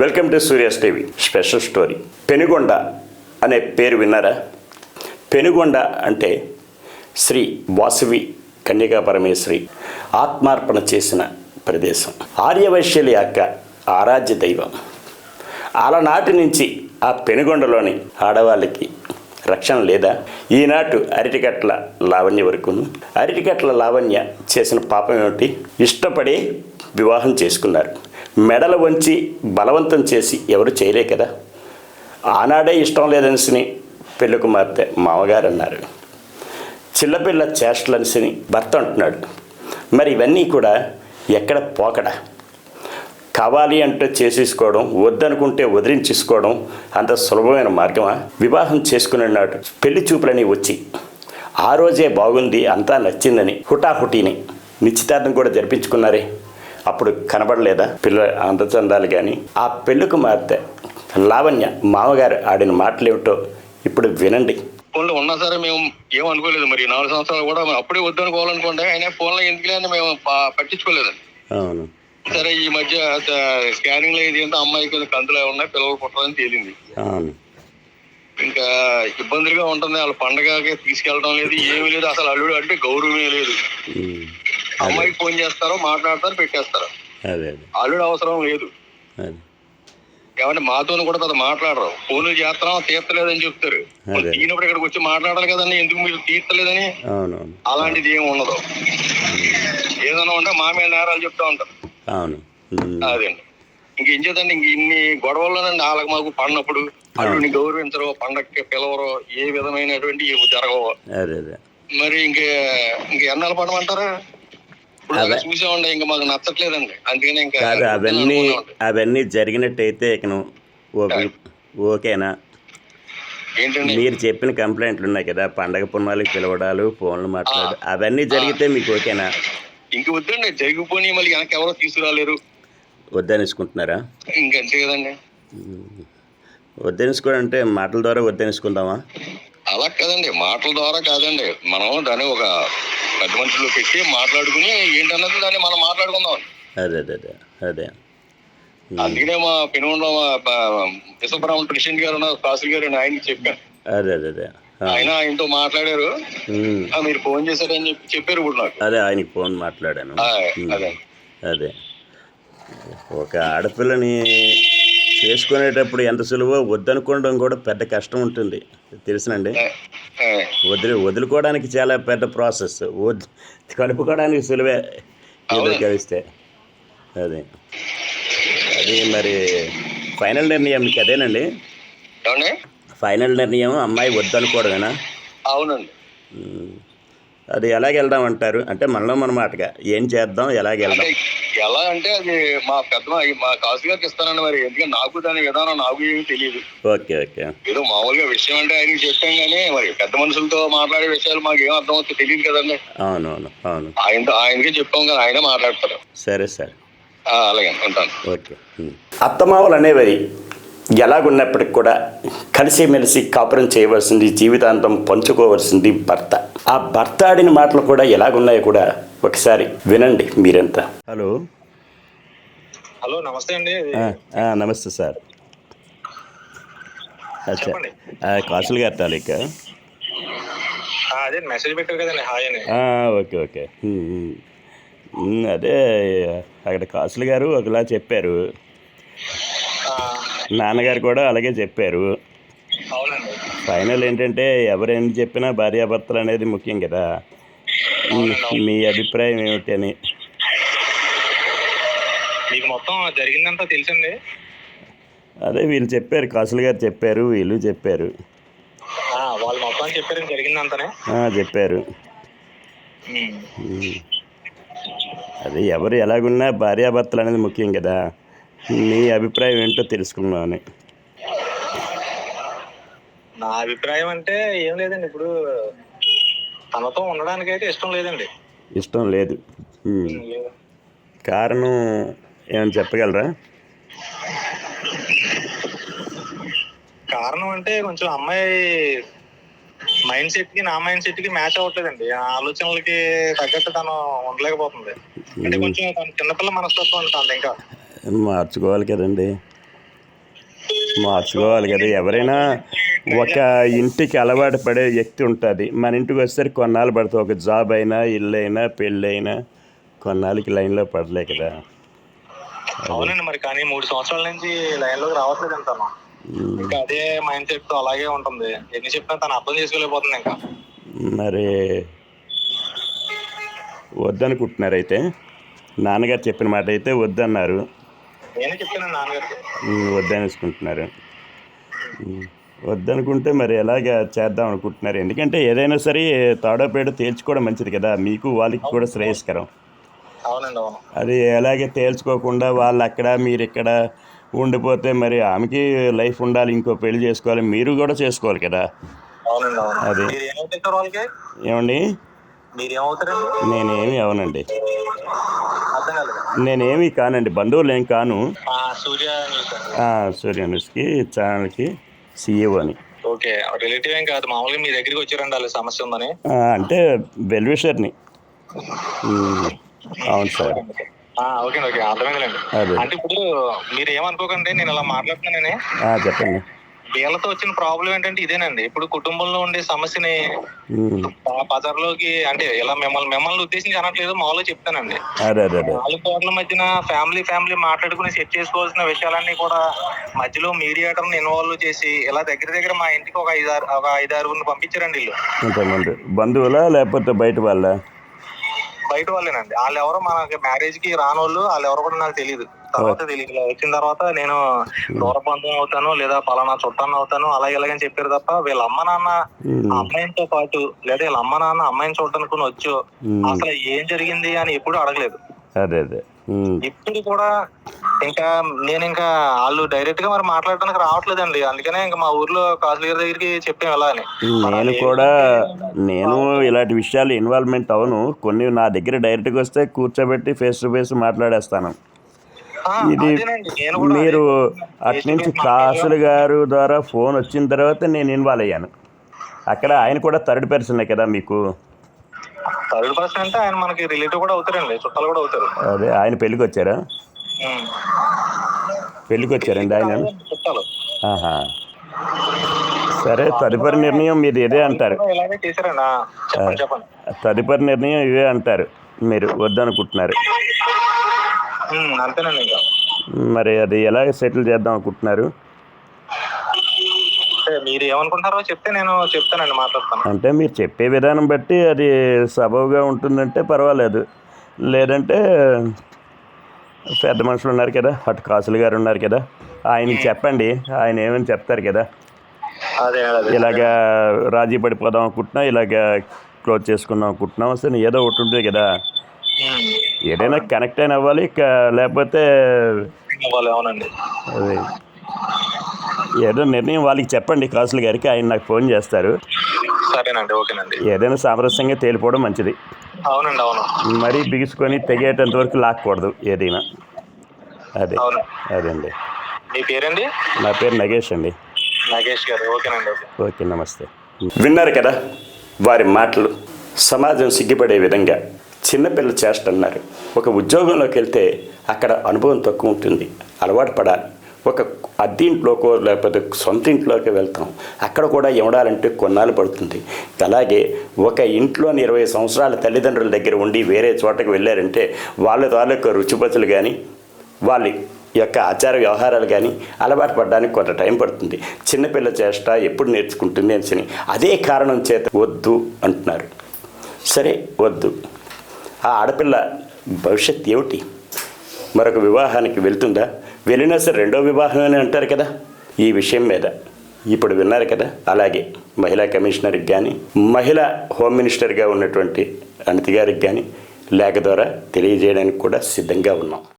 Welcome to Surya's TV special story Penukonda అనే పేరు విన్నారా? పెనుగొండ అంటే శ్రీ వాసవి కన్యకా పరమేశ్వరి ఆత్మార్పణ చేసిన ప్రదేశం. ఆర్యవైశ్యుల యొక్క ఆరాధ్య దైవం. ఆలనాటి నుంచి ఆ పెనుగొండలోని ఆడవాళ్ళకి రక్షణ లేదా? ఈనాటు అరటికట్ల లావణ్య వరకు అరటికట్ల లావణ్య చేసిన పాపం ఏమిటి ఇష్టపడి వివాహం చేసుకున్నారు. మెడలు వంచి బలవంతం చేసి ఎవరు చేయలే కదా. ఆనాడే ఇష్టం లేదనిసిని పెళ్ళి కుమార్తె మామగారు అన్నారు చిల్లపిల్ల చేష్టలనిసిని భర్త అంటున్నాడు. మరి ఇవన్నీ కూడా ఎక్కడ పోకడా? కావాలి అంటే చేసేసుకోవడం వద్దనుకుంటే వదిలించేసుకోవడం అంత సులభమైన మార్గమా? వివాహం చేసుకుని నాడు పెళ్ళి చూపులని వచ్చి ఆ రోజే బాగుంది అంతా నచ్చిందని హుటాహుటీని నిశ్చితార్థం కూడా జరిపించుకున్నారే. అప్పుడు కనబడలేదా? పిల్ల అందచందాలు కానీ ఆ పెళ్ళి కుమార్తె లావణ్య మామగారు ఆడిన మాటలేమిటో ఇప్పుడు వినండి. ఫోన్లో ఉన్నా సరే మేము ఏం అనుకోలేదు మరి. నాలుగు సంవత్సరాలు కూడా అప్పుడే వద్దనుకోవాలనుకోండి. అయినా ఫోన్లో ఎందుకులే అని మేము ప- పట్టించుకోలేదండి. అవును. సరే ఈ మధ్య స్కానింగ్లో ఇది ఏంటో అమ్మాయికి కొంచెం కంతులు ఉన్నాయి పిల్లలు పుట్టాలని తేలింది. అవును. ఇంకా ఇబ్బందిగా ఉంటుంది. వాళ్ళ పండగకి తీసుకెళ్ళడం లేదు ఏమీ లేదు. అసలు అల్లుడు అంటే గౌరవమే లేదు. అమ్మాయికి ఫోన్ చేస్తారో మాట్లాడతారు పెట్టేస్తారు. అదే అదే. అల్లుడు అవసరం లేదు. అదే. ఏమంటే మాతో కూడా పెద్ద మాట్లాడరు. ఫోన్లు చేస్తాం తీర్చలేదని చెప్తారు. అదే. తీనప్పుడు ఇక్కడికి వచ్చి మాట్లాడాలి కదండి ఎందుకు మీరు తీర్చలేదని అలాంటిది ఏమి ఉండదు. ఏదైనా ఉంటే మా మీద నేరాలు చెప్తా ఉంటారు. అవును. ఉమ్. అదండి ఇంకేం చేద్దండి ఇంక ఇన్ని గొడవల్లోనండి వాళ్ళకి మాకు పడినప్పుడు అల్లుడిని గౌరవించరు పండక్కి పిలవరు ఏ విధమైనటువంటి జరగవు. అదే అదే. మరి ఇంక ఇంక ఎన్నాళ్ళు పడమంటారా? ఇప్పుడు ఇంకా మాకు నచ్చట్లేదండి. అందుకని ఇంకా కాదు అవన్నీ. అవన్నీ జరిగినట్టయితే ఇకను ఓకే ఓకేనా? మీరు చెప్పిన కంప్లైంట్లు ఉన్నాయి కదా పండగ పున్నాలకి పిలవడాలు ఫోన్లు మాట్లాడు అవన్నీ జరిగితే మీకు ఓకేనా? ఇంక వద్దండి జరిగిపోయి మళ్ళీ వెనక్కి ఎవరో తీసుకురాలేరు. వద్దనేసుకుంటున్నారా? ఇంకంతే కదండి. వద్దనేసుకోవడం అంటే మాటల ద్వారా వద్దనేసుకుందామా? అలా కాదండి. మాటల ద్వారా కాదండి. మనం దాన్ని ఒక పెద్ద మనుషులు పెట్టి మాట్లాడుకుని ఏంటన్నది దాన్ని మనం మాట్లాడుకుందాం. అదే అదే అదే అదే. అందుకనే మా పెనుగొండ విశ్వబ్రహ్మణ ప్రెసిడెంట్ గారు ఉన్నారు, కాసులు గారు ఆయనకి చెప్పాను. అదే అదే అదే. ఆయన ఆయనతో మాట్లాడారు. మీరు ఫోన్ చేశారని చెప్పి చెప్పారు ఇప్పుడు నాకు. అదే ఆయనకి ఫోన్ మాట్లాడాను. అదే. అదే. ఒక ఆడపిల్లని చేసుకునేటప్పుడు ఎంత సులువో వద్దనుకోవడం కూడా పెద్ద కష్టం ఉంటుంది. తెలుసునండి? వదిలి వదులుకోవడానికి చాలా పెద్ద ప్రాసెస్. వద్ కలుపుకోవడానికి సులువే. అవును. కలిస్తే అదే. అది మరి ఫైనల్ నిర్ణయం మీకు అదేనండి? ఫైనల్ నిర్ణయం అమ్మాయి వద్దనుకోవడమేనా? అవునండి. అది ఎలాగ వెళ్దాం అంటారు అంటే మనలో మన మాటగా ఏం చేద్దాం ఎలాగ వెళ్దాం ఎలా అంటే అది మా పెద్ద మా కాసు గారికి ఇస్తానండి మరి. ఎందుకంటే నాకు దాని విధానం నాకు ఏమీ తెలియదు ఓకే ఓకే. ఏదో మామూలుగా విషయం అంటే ఆయనకి చెప్పాం కానీ మరి పెద్ద మనుషులతో మాట్లాడే విషయాలు మాకు ఏం అర్థం అవుతుందో తెలియదు కదండి. అవును అవును. ఆయనతో ఆయనకే చెప్పాం కదా ఆయనే మాట్లాడతారు సరే సరే. అలాగే ఉంటాను. ఓకే. అత్తమామలు అనేవి ఎలాగున్నప్పటికి కూడా కలిసిమెలిసి కాపురం చేయవలసింది జీవితాంతం పంచుకోవలసింది భర్త. ఆ భర్త ఆడిన మాటలు కూడా ఎలాగున్నాయో కూడా ఒకసారి వినండి మీరంతా. హలో. హలో నమస్తే అండి. నమస్తే సార్. కాసులు గారు తాలూకా? అదే మెసేజ్ పెట్టారు కదండి. హాయ్ అని. ఆ, ఓకే ఓకే. అదే అక్కడ కాసులు గారు ఒకలా చెప్పారు. నాన్నగారు కూడా అలాగే చెప్పారు. ఫైనల్ ఏంటంటే ఎవరేం చెప్పినా భార్యాభర్తలు అనేది ముఖ్యం కదా. మీ- అభిప్రాయం ఏమిటి అని? మీకు మొత్తం జరిగిందంతా తెలుసండి? అదే వీళ్ళు చెప్పారు కాసులు గారు చెప్పారు వీళ్ళు చెప్పారు. వాళ్ళు మొత్తం చెప్పారు జరిగిందంతానే? చెప్పారు. అదే ఎవరు ఎలాగున్నా భార్యాభర్తలు అనేది ముఖ్యం కదా. మీ అభిప్రాయం ఏంటో తెలుసుకుందామని. నా అభిప్రాయం అంటే ఏం లేదండి ఇప్పుడు తనతో ఉండడానికి అయితే ఇష్టం లేదండి. ఇష్టం లేదు. కారణం ఏమైనా చెప్పగలరా? కారణం అంటే కొంచెం అమ్మాయి మైండ్ సెట్కి నా మైండ్ సెట్కి మ్యాచ్ అవ్వట్లేదండి. ఆ ఆలోచనలకి తగ్గట్టు తను ఉండలేకపోతుంది. అంటే కొంచెం తను చిన్నపిల్ల మనస్తత్వం ఉంటుంది ఇంకా. మార్చుకోవాలి కదండి. మార్చుకోవాలి కదా. ఎవరైనా ఒక ఇంటికి అలవాటు పడే వ్యక్తి ఉంటుంది. మన ఇంటికి వచ్చేసరికి కొన్నాళ్ళు పడుతుంది. ఒక జాబ్ అయినా ఇల్లు అయినా పెళ్ళి అయినా కొన్నాళ్ళకి లైన్లో పడలే కదా. అవునండి మరి కానీ మూడు సంవత్సరాల నుంచి లైన్లోకి రావట్లేదు అంటాను. ఇంకా అదే మైండ్ సెట్తో అలాగే ఉంటుంది. ఎన్ని చెప్పినా తను అర్థం చేసుకోలేకపోతుంది ఇంకా. మరి వద్దనుకుంటున్నారు అయితే నాన్నగారు చెప్పిన మాట అయితే వద్దన్నారు. నేనే ఉమ్, వద్దనుకుంటే మరి ఎలాగ చేద్దాం అనుకుంటున్నారు? ఎందుకంటే ఏదైనా సరే తాడో పేడో తేల్చుకోవడం మంచిది కదా. మీకు వాళ్ళకి కూడా శ్రేయస్కరం. అది ఎలాగే తేల్చుకోకుండా వాళ్ళు అక్కడ మీరు ఇక్కడ ఉండిపోతే మరి ఆమెకి లైఫ్ ఉండాలి ఇంకో పెళ్ళి చేసుకోవాలి మీరు కూడా చేసుకోవాలి కదా. అదే. ఏమండి? నేనేమి అవనండి. నేనేమి కానండి బంధువులు ఏం కాను. ఆ, సూర్య న్యూస్కి ఛానల్కి సీఈఓ అని. ఓకే రిలేటివ్ ఏం కాదు మామూలుగా మీ దగ్గరికి వచ్చారండి వాళ్ళ సమస్య ఉందని. అంటే వెల్విషర్ని. అవును సార్. Okay okay అర్థమైందిలేండి. అంటే ఇప్పుడు మీరు ఏమనుకోకండి నేను ఇలా మాట్లాడుతున్నానని చెప్పండి. వీళ్ళతో వచ్చిన ప్రాబ్లం ఏంటంటే ఇదేనండి. ఇప్పుడు కుటుంబంలో ఉండే సమస్యని బజార్లోకి అంటే ఇలా మిమ్మల్ని మిమ్మల్ని ఉద్దేశించి అనట్లేదు మామూలుగా చెప్తానండి. నాలుగు కోట్ల మధ్యన ఫ్యామిలీ ఫ్యామిలీ మాట్లాడుకుని సెట్ చేసుకోవాల్సిన విషయాలన్నీ కూడా మధ్యలో మీడియేటర్ని ఇన్వాల్వ్ చేసి ఇలా దగ్గర దగ్గర మా ఇంటికి ఒక ఐదారు ఒక ఐదారుగురిని పంపించారండి వీళ్ళు. బంధువులా లేకపోతే బయట వాళ్ళ? బయట వాళ్ళేనండి. వాళ్ళు ఎవరో మనకి మ్యారేజ్కి రానోళ్ళు వాళ్ళు ఎవరో కూడా నాకు తెలియదు తర్వాత వచ్చిన తర్వాత నేను దూర బంధం అవుతాను లేదా పలానా చుట్టాన్ని అవుతాను అలా ఇలాగని చెప్పారు తప్ప వీళ్ళ అమ్మ నాన్న ఆ అమ్మాయితో పాటు లేదా వీళ్ళ అమ్మ నాన్న అమ్మాయిని చూడటానికి వచ్చో ఉమ్, అసలు ఏం జరిగింది అని ఎప్పుడు అడగలేదు. అదే అదే. ఇప్పుడు కూడా ఇంకా నేను ఇంకా వాళ్ళు డైరెక్ట్గా మరి మాట్లాడడానికి రావట్లేదండి. అందుకనే ఇంకా మా ఊర్లో కాసులు గారి దగ్గరికి చెప్పాం ఎలా అని. నేను కూడా నేను ఇలాంటి విషయాలు ఇన్వాల్వ్మెంట్ అవును. కొన్ని నా దగ్గర డైరెక్ట్గా వస్తే కూర్చోబెట్టి ఫేస్ టు ఫేస్ మాట్లాడేస్తాను. ఇది మీరు అట్నుంచి కాసులు గారు ద్వారా ఫోన్ వచ్చిన తర్వాత నేను ఇన్వాల్వ్ అయ్యాను. అక్కడ ఆయన కూడా థర్డ్ పర్సనే కదా మీకు? థర్డ్ పర్సన్ అంటే ఆయన మనకి రిలేటివ్ కూడా అవుతారండి. చుట్టాలు కూడా అవుతారు. అదే ఆయన పెళ్ళికి వచ్చారా. పెళ్ళికి వచ్చారండి ఆయన? ఆహా. సరే తదుపరి నిర్ణయం మీరు ఇదే అంటారు. తదుపరి నిర్ణయం ఇవే అంటారు మీరు వద్దనుకుంటున్నారు. అంతేనండి ఇంకా. మరి అది ఎలా సెటిల్ చేద్దాం అనుకుంటున్నారు? అంటే మీరు ఏమనుకుంటారో చెప్తే నేను చెప్తానండి మాట్లాడతాను. అంటే మీరు చెప్పే విధానం బట్టి అది సబవుగా ఉంటుందంటే పర్వాలేదు. లేదంటే పెద్ద మనుషులు ఉన్నారు కదా అటు కాసులు గారు ఉన్నారు కదా ఆయనకి చెప్పండి ఆయన ఏమని చెప్తారు కదా. ఇలాగా రాజీ పడిపోదాం అనుకుంటున్నా ఇలాగా క్లోజ్ చేసుకుందాం అనుకుంటున్నాం అసలు ఏదో ఒకటి ఉంటుంది కదా. ఏదైనా కనెక్ట్ అయిన అవ్వాలి లేకపోతే అవునండి. అది. ఏదో నిర్ణయం వాళ్ళకి చెప్పండి కాసులు గారికి ఆయన నాకు ఫోన్ చేస్తారు. సరేనండి ఓకేనండి. ఏదైనా సామరస్యంగా తేలిపోవడం మంచిది. అవునండి అవును. మరీ బిగుసుకొని తెగేటంత వరకు లాక్కూడదు ఏదైనా. అదే అవును. అదండి. మీ పేరండి? నా పేరు నగేష్ అండి. నాగేష్ గారు ఓకేనండి ఓకే. ఓకే నమస్తే. విన్నారు కదా వారి మాటలు సమాజం సిగ్గుపడే విధంగా. చిన్నపిల్ల చేష్ట అన్నారు. ఒక ఉద్యోగంలోకి వెళ్తే అక్కడ అనుభవం తక్కువ ఉంటుంది. అలవాటు పడాలి. ఒక అద్దె ఇంట్లోకో లేకపోతే సొంత ఇంట్లోకి వెళ్తాం. అక్కడ కూడా ఇవ్వడాలంటే కొన్నాళ్ళు పడుతుంది. అలాగే ఒక ఇంట్లోని ఇరవై సంవత్సరాల తల్లిదండ్రుల దగ్గర ఉండి వేరే చోటకి వెళ్ళారంటే వాళ్ళ తాలూకు రుచిపతులు కానీ వాళ్ళ యొక్క ఆచార వ్యవహారాలు కానీ అలవాటు పడడానికి కొంత టైం పడుతుంది. చిన్నపిల్ల చేష్ట ఎప్పుడు నేర్చుకుంటుంది అని అదే కారణం చేత వద్దు అంటున్నారు. సరే వద్దు. ఆ ఆడపిల్ల భవిష్యత్ ఏమిటి? మరొక వివాహానికి వెళ్తుందా? వెళ్ళినా సరే రెండో వివాహం అని అంటారు కదా ఈ విషయం మీద. ఇప్పుడు విన్నారు కదా అలాగే మహిళా కమిషనర్కి కానీ మహిళా హోమ్ మినిస్టర్గా ఉన్నటువంటి అనితి గారికి కానీ లేఖ ద్వారా తెలియజేయడానికి కూడా సిద్ధంగా ఉన్నాం.